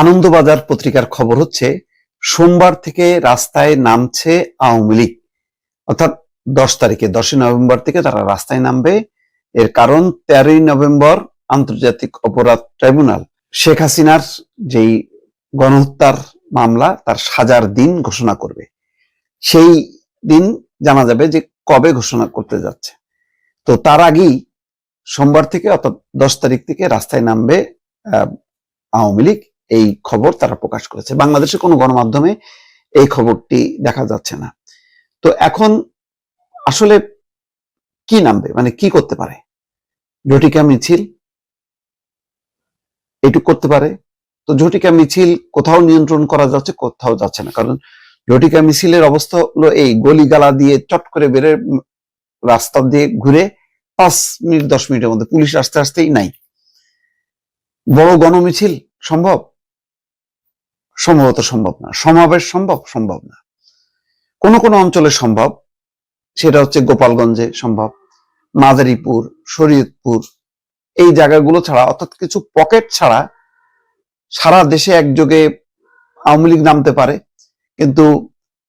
আনন্দবাজার পত্রিকার খবর হচ্ছে, সোমবার থেকে রাস্তায় নামছে আওয়ামী লীগ। অর্থাৎ দশ তারিখে, দশই নভেম্বর থেকে তারা রাস্তায় নামবে। এর কারণ, তেরোই নভেম্বর আন্তর্জাতিক অপরাধ ট্রাইব্যুনাল। শেখ হাসিনার যেই গণহত্যার মামলা, তার সাজার দিন ঘোষণা করবে। সেই দিন জানা যাবে যে কবে ঘোষণা করতে যাচ্ছে। তো তার আগেই সোমবার থেকে, অর্থাৎ দশ তারিখ থেকে রাস্তায় নামবে আওয়ামী লীগ। এই খবর তারা প্রকাশ করেছে। বাংলাদেশের কোনো গণমাধ্যমে এই খবরটি দেখা যাচ্ছে না। তো এখন আসলে কি নামবে? মানে কি করতে পারে? ঝটিকা মিছিল? এটুক করতে পারে। তো ঝটিকা মিছিল কোথাও নিয়ন্ত্রণ করা যাচ্ছে, কোথাও যাচ্ছে না। কারণ ঝটিকা মিছিলের অবস্থা হলো এই, গলিগালা দিয়ে চট করে বেড়ে রাস্তা দিয়ে ঘুরে পাঁচ মিনিট, দশ মিনিটের মধ্যে পুলিশ আসতে আসতেই নাই। বড় গণমিছিল, সম্ভব? সম্ভবত সম্ভব না। সমাবেশ সম্ভব সম্ভব না। কোনো কোনো অঞ্চলে সম্ভব, সেটা হচ্ছে গোপালগঞ্জে সম্ভব, মাদারীপুর, শরীয়তপুর, এই জায়গাগুলো ছাড়া, অর্থাৎ কিছু পকেট ছাড়া সারা দেশে একযোগে আওয়ামী লীগ নামতে পারে, কিন্তু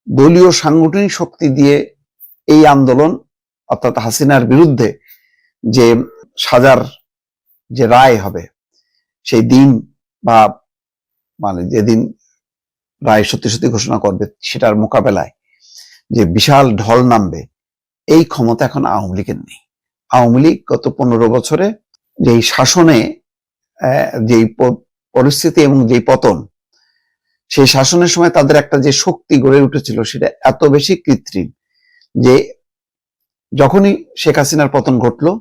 দলীয় সাংগঠনিক শক্তি দিয়ে এই আন্দোলন, অর্থাৎ হাসিনার বিরুদ্ধে যে সাজার যে রায় হবে, সেই দিন বা মানে যেদিন রায় সত্যি সত্যি ঘোষণা করবে সেটার মোকাবেলায় যে বিশাল ঢল নামবে, এই ক্ষমতা এখন আওয়ামী লীগের নেই। আওয়ামী লীগ গত পনেরো বছরে যেই শাসনে যেই পরিস্থিতি এবং যেই পতন, সেই শাসনের সময় তাদের একটা যে শক্তি গড়ে উঠেছিল সেটা এত বেশি কৃত্রিম যে যখনই শেখ হাসিনার পতন ঘটলো,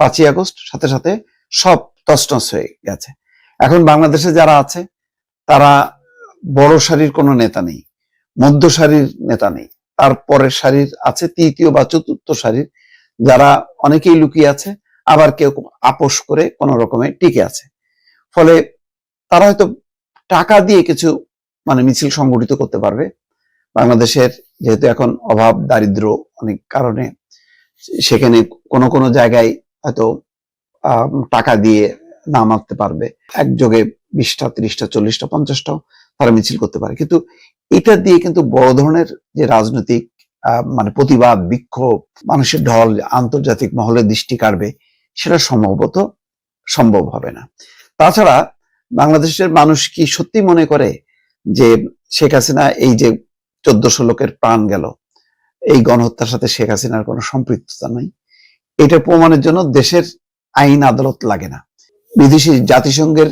পাঁচই আগস্ট সাথে সাথে সব তছনছ হয়ে গেছে। এখন বাংলাদেশে যারা আছে তারা বড় সারির কোনো নেতা নেই, মধ্য সারির নেতা নেই। তারপরের সারির আছে তৃতীয় বা চতুর্থ সারির, যারা অনেকেই লুকিয়ে আছে, আবার কেউ আপোষ করে কোন রকমে টিকে আছে। ফলে তারা হয়তো টাকা দিয়ে কিছু মানে মিছিল সংগঠিত করতে পারবে। বাংলাদেশের যেহেতু এখন অভাব, দারিদ্র অনেক কারণে, সেখানে কোন কোন জায়গায় হয়তো টাকা দিয়ে নামাতে পারবে। একযোগে বিশটা, ত্রিশটা, চল্লিশটা, পঞ্চাশটাও তারা মিছিল করতে পারে। কিন্তু এটা দিয়ে কিন্তু বড় ধরনের যে রাজনৈতিক মানে প্রতিবাদ, বিক্ষোভ, মানুষের ঢল, আন্তর্জাতিক মহলে দৃষ্টি কাড়বে, সেটা সম্ভবত সম্ভব হবে না। তাছাড়া বাংলাদেশের মানুষ কি সত্যি মনে করে যে শেখ হাসিনা এই যে চোদ্দশো লোকের প্রাণ গেল, এই গণহত্যার সাথে শেখ হাসিনার কোনো সম্পৃক্ততা নাই? এটা প্রমাণের জন্য দেশের আইন আদালত লাগে না। বিদেশি জাতিসংঘের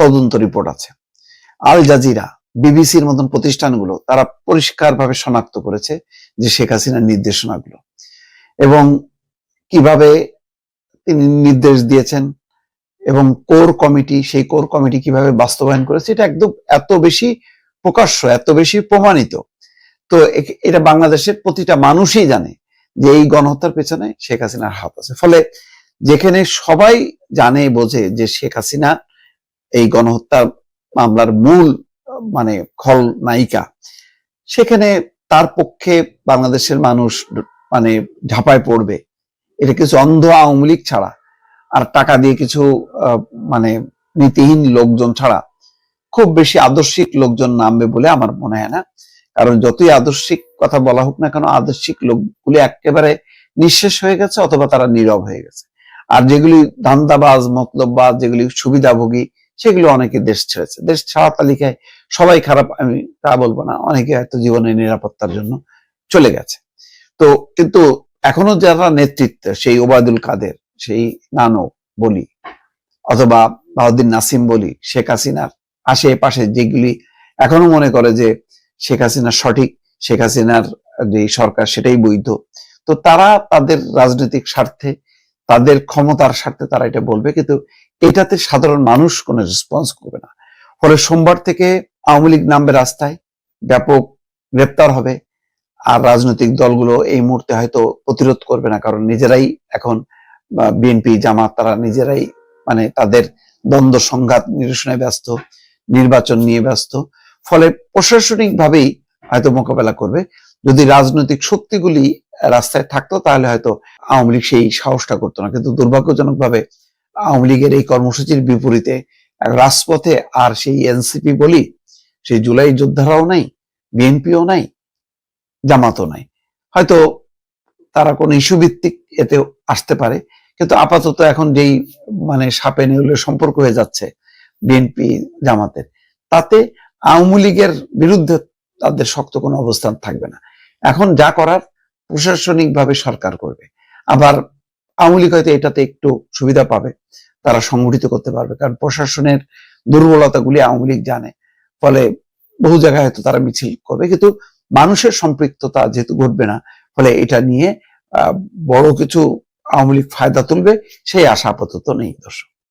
তদন্ত রিপোর্ট আছে। আল জাজিরা, বিবিসির মতন প্রতিষ্ঠানগুলো তারা পরিষ্কারভাবে শনাক্ত করেছে যে শেখ হাসিনার নির্দেশনাগুলো। এবং কীভাবে তিনি নির্দেশ দিয়েছেন এবং কোর কমিটি, সেই কোর কমিটি কীভাবে বাস্তবায়ন করেছে, এটা একদম এত বেশি প্রকাশ্য, এত বেশি প্রমাণিত। তো এটা বাংলাদেশের প্রতিটা মানুষই জানে যে এই গণহত্যার পেছনে শেখ হাসিনার হাত আছে। ফলে যেখানে সবাই জানে, বোঝে যে শেখ হাসিনা এই গণহত্যা মামলার মূল মানে খল নায়িকা। সেখানে তার পক্ষে বাংলাদেশের মানুষ মানে ঝাঁপায় পড়বে। এটা কিছু অন্ধ আওয়ামী লীগ ছাড়া। আর টাকা দিয়ে কিছু মানে নীতিহীন লোকজন ছাড়া খুব বেশি আদর্শিক লোকজন নামবে বলে আমার মনে হয় না। কারণ যতই আদর্শিক কথা বলা হোক না কেন, আদর্শিক লোকগুলি একেবারে নিঃশেষ হয়ে গেছে অথবা তারা নীরব হয়ে গেছে। আর যেগুলি ধান্দাবাজ, মতলববাজ, যেগুলি সুবিধাভোগী সেগুলো অনেকে দেশ ছেড়েছে। দেশ ছাড়া তালিকায় সবাই খারাপ, আমি তা বলব না। অনেকে হয়তো জীবনের নিরাপত্তার জন্য চলে গেছে। তো কিন্তু এখনও যারা নেতৃত্ব, সেই ওবায়দুল কাদের, সেই নানো বলি, অথবা বাহুদ্দিন নাসিম বলি, শেখ হাসিনার আশেপাশে যেগুলি এখনও মনে করে যে শেখ হাসিনা সঠিক, শেখ হাসিনার যে সরকার সেটাই বৈধ, তো তারা তাদের রাজনৈতিক স্বার্থে, তাদের ক্ষমতার স্বার্থে তারা এটা বলবে। কিন্তু এটাতে সাধারণ মানুষ কোনো রেসপন্স করবে না। ফলে সোমবার থেকে আওয়ামী লীগ নামবে রাস্তায়, ব্যাপক গ্রেপ্তার হবে, আর রাজনৈতিক দলগুলো এই মুহূর্তে হয়তো প্রতিরোধ করবে না, কারণ নিজেরাই এখন বিএনপি জামাত, তারা নিজেরাই মানে তাদের দ্বন্দ্ব সংঘাত নিরসনে ব্যস্ত, নির্বাচন নিয়ে ব্যস্ত। ফলে প্রশাসনিক ভাবেই হয়তো মোকাবেলা করবে। যদি রাজনৈতিক শক্তিগুলি রাস্তায় থাকতো, তাহলে হয়তো আওয়ামী লীগ সেই সাহসটা করতো না। কিন্তু দুর্ভাগ্যজনক ভাবে আওয়ামী লীগের এই কর্মসূচির বিপরীতে রাজপথে আর সেই এনসিপি বলি, সেই জুলাই যোদ্ধারাও নাই, বিএনপিও নাই, জামাতও নাই। হয়তো তারা কোন ইস্যু ভিত্তিক এতে আসতে পারে, কিন্তু আপাতত এখন যেই মানে সাপে নেউলের সম্পর্ক হয়ে যাচ্ছে বিএনপি জামাতের, তাতে আওয়ামী লীগের বিরুদ্ধে তাদের শক্ত কোনো অবস্থান থাকবে না। এখন যা করার প্রশাসনিকভাবে সরকার করবে। আবার আওয়ামী লীগ হয়তো এটাতে একটু সুবিধা পাবে, তারা সংগঠিত করতে পারবে। কারণ প্রশাসনের দুর্বলতাগুলি আওয়ামী লীগ জানে। ফলে বহু জায়গায় হয়তো তারা মিছিল করবে। কিন্তু মানুষের সম্পৃক্ততা যেহেতু ঘটবে না, ফলে এটা নিয়ে বড় কিছু আওয়ামী লীগ ফায়দা তুলবে, সেই আশা আপাতত নেই দর্শক।